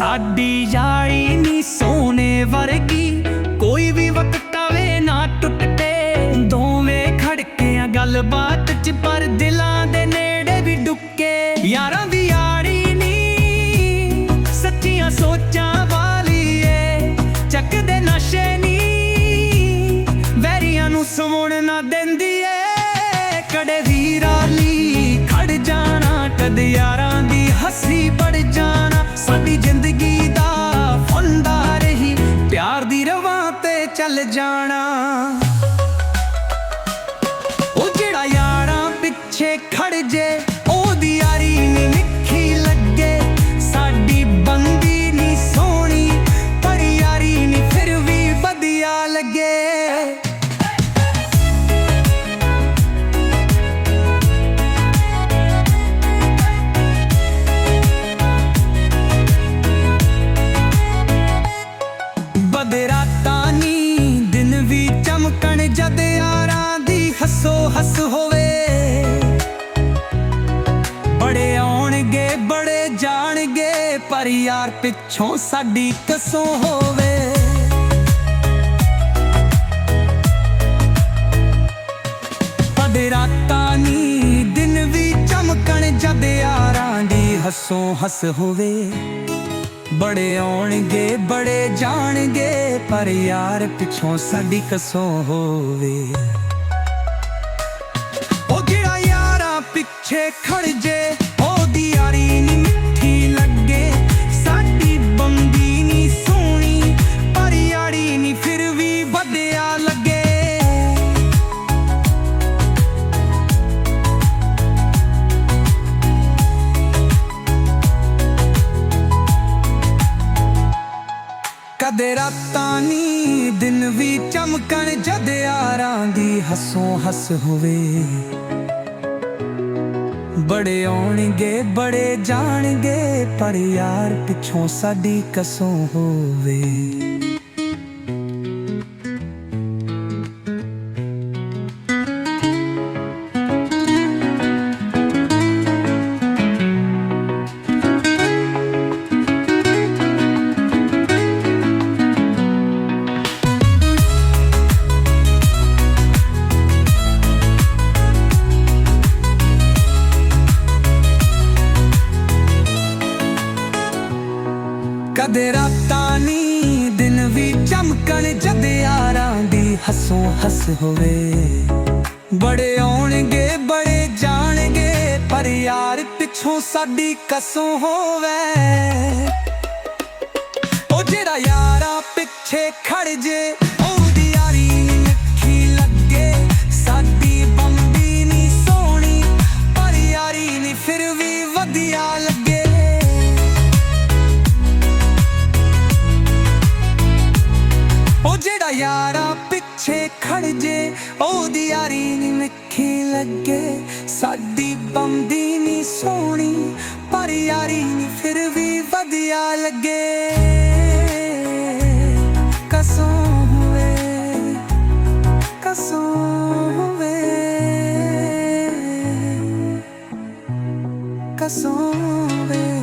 ਸਾਡੀ ਯਾਰੀ ਨੀ ਸੋਨੇ ਵਰਗੀ। ਕੋਈ ਵੀ ਵਕਤ ਆਵੇ ਨਾ ਟੁੱਟੇ ਦੋਵੇਂ ਖੜਕੇ ਆ ਗੱਲਬਾਤ ਚ ਪਰ ਦਿਲਾਂ ਦੇ ਨੇੜੇ ਵੀ ਡੁੱਕੇ ਯਾਰਾਂ ਦੀ ਯਾਰੀ ਨੀ, ਸੱਚੀਆਂ ਸੋਚਾਂ ਵਾਲੀ ਏ ਚੱਕਦੇ ਨਸ਼ੇ ਨੀ, ਵੈਰੀਆਂ ਨੂੰ ਸਵਣ ਨਾ ਦਿੰਦੀ ਏ ਕਦੇ ਚੱਲ ਜਾਣਾ। ਉਹ ਜਿਹੜਾ ਯਾਰਾਂ ਪਿੱਛੇ ਖੜ ਜੇ ਯਾਰ, ਪਿੱਛੋਂ ਸਾਡੀ ਕਸੋਂ ਹੋਵੇ। ਬਦਰਾਤਾਂ ਨੀ, ਦਿਨ ਵੀ ਚਮਕਣ ਜਦ ਯਾਰਾਂ ਦੀ ਹੱਸੋ ਹੱਸ ਹੋਵੇ। ਬੜੇ ਆਉਣਗੇ, ਬੜੇ ਜਾਣਗੇ, ਪਰ ਯਾਰ, ਪਿੱਛੋਂ ਸਾਡੀ ਕਸੋਂ ਹੋਵੇ। ਉਹ ਜਿਹੜਾ ਯਾਰਾਂ ਪਿੱਛੇ ਖੜ ਜੇ ਕਦੇ ਰਾਤਾਂ ਨੀ, ਦਿਨ ਵੀ ਚਮਕਣ, ਜਦ ਯਾਰਾਂ ਦੀ ਹੱਸੋਂ ਹੱਸ ਹੋਵੇ। ਬੜੇ ਆਉਣਗੇ, ਬੜੇ ਜਾਣਗੇ, ਪਰ ਯਾਰ ਪਿੱਛੋਂ ਸਾਡੀ ਕਸੋਂ ਹੋਵੇ। ਕਦੇ ਰਾਤਾਂ ਨੀ, ਦਿਨ ਵੀ ਚਮਕਣ, ਜਦ ਯਾਰਾਂ ਦੀ ਹੱਸੋਂ ਹੱਸ ਹੋਵੇ। ਬੜੇ ਆਉਣਗੇ, ਬੜੇ ਜਾਣਗੇ, ਪਰ ਯਾਰ ਪਿੱਛੋਂ ਸਾਡੀ ਕਸੋਂ ਹੋਵੇ। ਉਹ ਜਿਹੜਾ ਯਾਰਾਂ ਪਿੱਛੇ ਖੜ ਜੇ, ਉਹਦੀ ਯਾਰਾ ਪਿੱਛੇ ਖੜ ਜੇ ਉਹਦੀ ਯਾਰੀ ਨੀ ਮਿੱਠੀ ਲੱਗੇ। ਸਾਡੀ ਬੰਦੀ ਨੀ ਸੋਹਣੀ, ਪਰ ਯਾਰੀ ਨੀ ਫਿਰ ਵੀ ਵਧੀਆ ਲੱਗੇ। ਕਸੋਂ ਹੋਵੇ ਕਸੋਂ ਹੋਵੇ। ਕਸੋਂ ਹੋਵੇ।